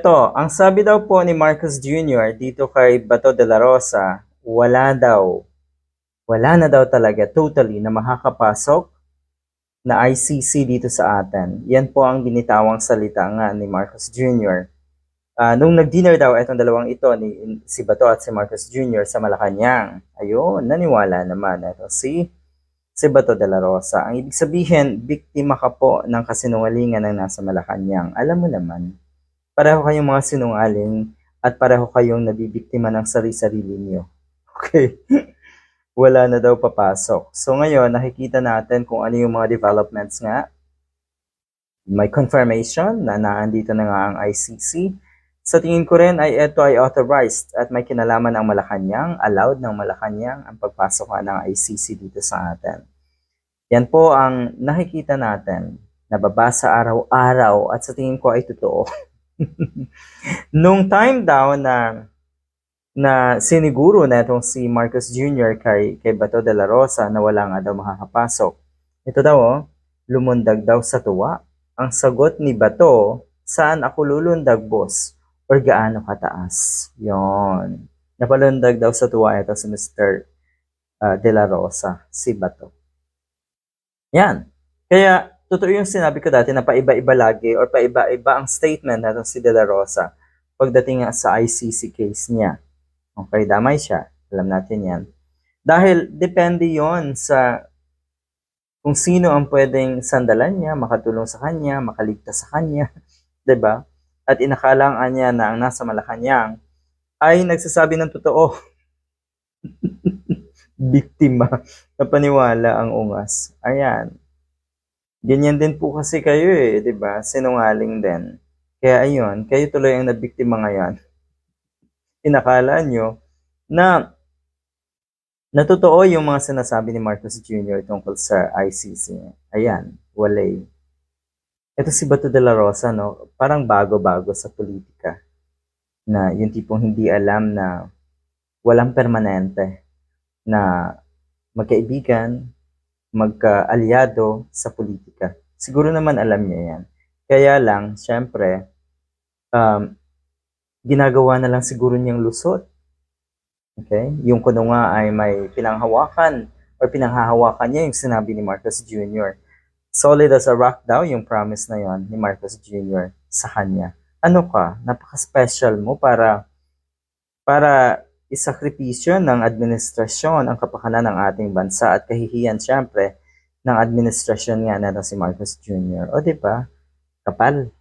Ito, ang sabi daw po ni Marcos Jr. dito kay Bato de la Rosa, wala daw, wala na daw talaga totally na makakapasok na ICC dito sa atin. Yan po ang binitawang salita nga ni Marcos Jr. Ah, nung nag-dinner daw itong dalawang ito, ni, si Bato at si Marcos Jr. sa Malacanang. Ayun, naniwala naman. Ito si, si Bato de la Rosa. Ang ibig sabihin, biktima ka po ng kasinungalingan ng nasa Malacanang. Alam mo naman, pareho kayong mga sinungaling at pareho kayong nabibiktima ng sarili-sarili niyo. Okay? Wala na daw papasok. So ngayon, nakikita natin kung ano yung mga developments nga. May confirmation na naandito na nga ang ICC. Sa tingin ko rin ay ito ay authorized at may kinalaman ng Malacanang, allowed ng Malacanang ang pagpasok ng ICC dito sa atin. Yan po ang nakikita natin, nababasa araw-araw at sa tingin ko ay totoo. Nung time daw na na siniguro na itong si Marcos Jr. kay, kay Bato de la Rosa na wala nga daw makakapasok. Ito daw, oh, lumundag daw sa tuwa. Ang sagot ni Bato, saan ako lulundag, boss? Or gaano kataas? Yon. Napalundag daw sa tuwa ito si Mr. uh, de la Rosa, si Bato. Yan. Kaya, totoo yung sinabi ko dati na paiba-iba lagi or paiba-iba ang statement na si De La Rosa pagdating nga sa ICC case niya. Okay, damay siya. Alam natin yan. Dahil depende yon sa kung sino ang pwedeng sandalan niya, makatulong sa kanya, makaligtas sa kanya, 'di ba? At inakalangan niya na ang nasa Malacanang ay nagsasabi ng totoo. Biktima na paniwala ang ungas. Ayan. Ganyan din po kasi kayo eh, 'di ba? Sinungaling din. Kaya ayun, kayo tuloy ang nabiktima ngayon inakala nyo na na totoo yung mga sinasabi ni Marcos Jr. tungkol sa ICC. Ayan, walay. Ito si Bato de la Rosa, no? parang bago-bago sa politika. Na yung tipong hindi alam na walang permanente na magkaibigan, magkaalyado sa politika. Siguro naman alam niya yan. Kaya lang, syempre, um, ginagawa na lang siguro niyang lusot. Okay? Yung kuno nga ay may pinanghawakan or pinanghahawakan niya yung sinabi ni Marcos Jr. Solid as a rock daw yung promise na yon ni Marcos Jr. sa kanya. Ano ka? Napaka-special mo para para isakripisyo ng administrasyon ang kapakanan ng ating bansa at kahihiyan syempre ng administrasyon nga na si Marcos Jr. O di ba? Kapal.